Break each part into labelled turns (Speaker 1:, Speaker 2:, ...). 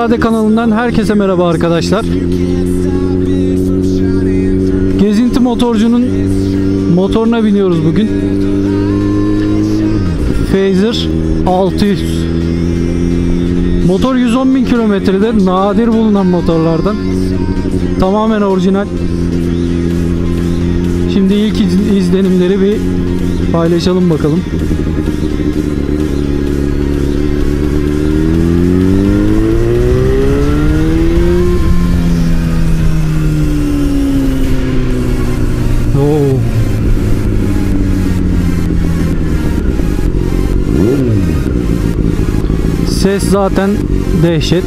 Speaker 1: Motorcuzade kanalından herkese merhaba arkadaşlar. Gezinti motorcunun motoruna biniyoruz bugün. Phaser 600. Motor 110 bin kilometrede nadir bulunan motorlardan. Tamamen orijinal. Şimdi ilk iz- izlenimleri bir paylaşalım bakalım. Ses zaten dehşet.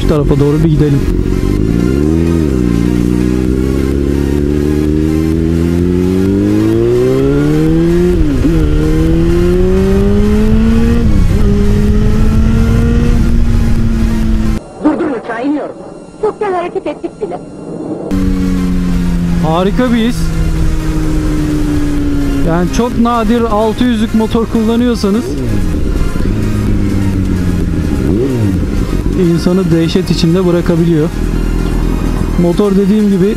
Speaker 1: Şu tarafa doğru bir gidelim.
Speaker 2: Durdurun uçağı iniyorum. Çoktan hareket ettik bile.
Speaker 1: Harika bir his. Yani çok nadir 600'lük motor kullanıyorsanız insanı dehşet içinde bırakabiliyor. Motor dediğim gibi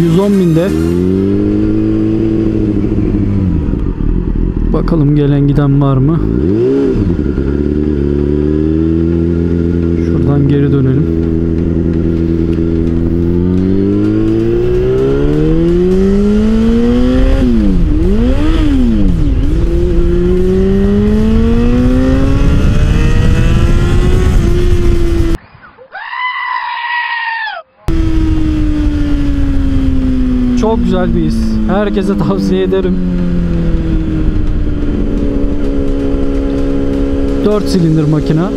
Speaker 1: 110 binde Bakalım gelen giden var mı? Şuradan geri dönelim. Çok güzel bir his. Herkese tavsiye ederim. 4 silindir makina.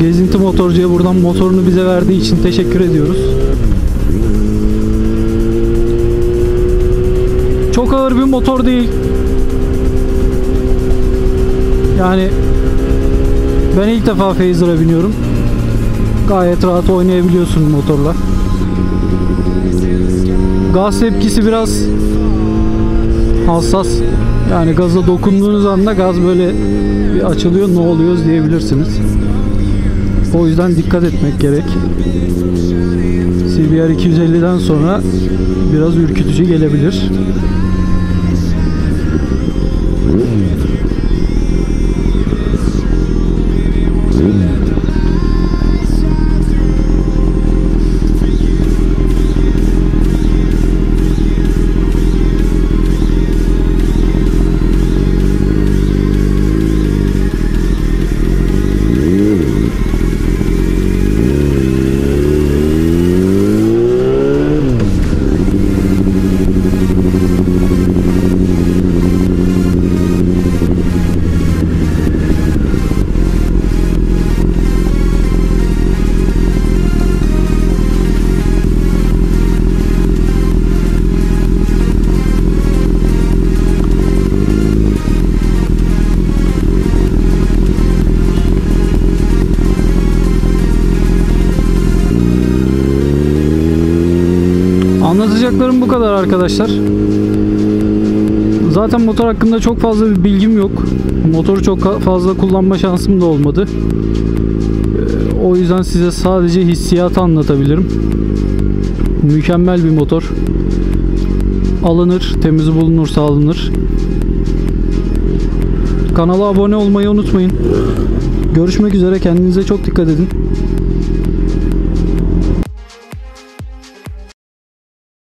Speaker 1: Gezinti motorcuya buradan motorunu bize verdiği için teşekkür ediyoruz. Çok ağır bir motor değil. Yani ben ilk defa Phaser'a biniyorum. Gayet rahat oynayabiliyorsun motorla. Gaz tepkisi biraz hassas. Yani gaza dokunduğunuz anda gaz böyle bir açılıyor ne oluyoruz diyebilirsiniz. O yüzden dikkat etmek gerek. CBR 250'den sonra biraz ürkütücü gelebilir. Hum. Kadar arkadaşlar. Zaten motor hakkında çok fazla bir bilgim yok. Motoru çok fazla kullanma şansım da olmadı. Ee, O yüzden size sadece hissiyatı anlatabilirim. Mükemmel bir motor. Alınır, temiz bulunursa alınır. Kanala abone olmayı unutmayın. Görüşmek üzere, kendinize çok dikkat edin.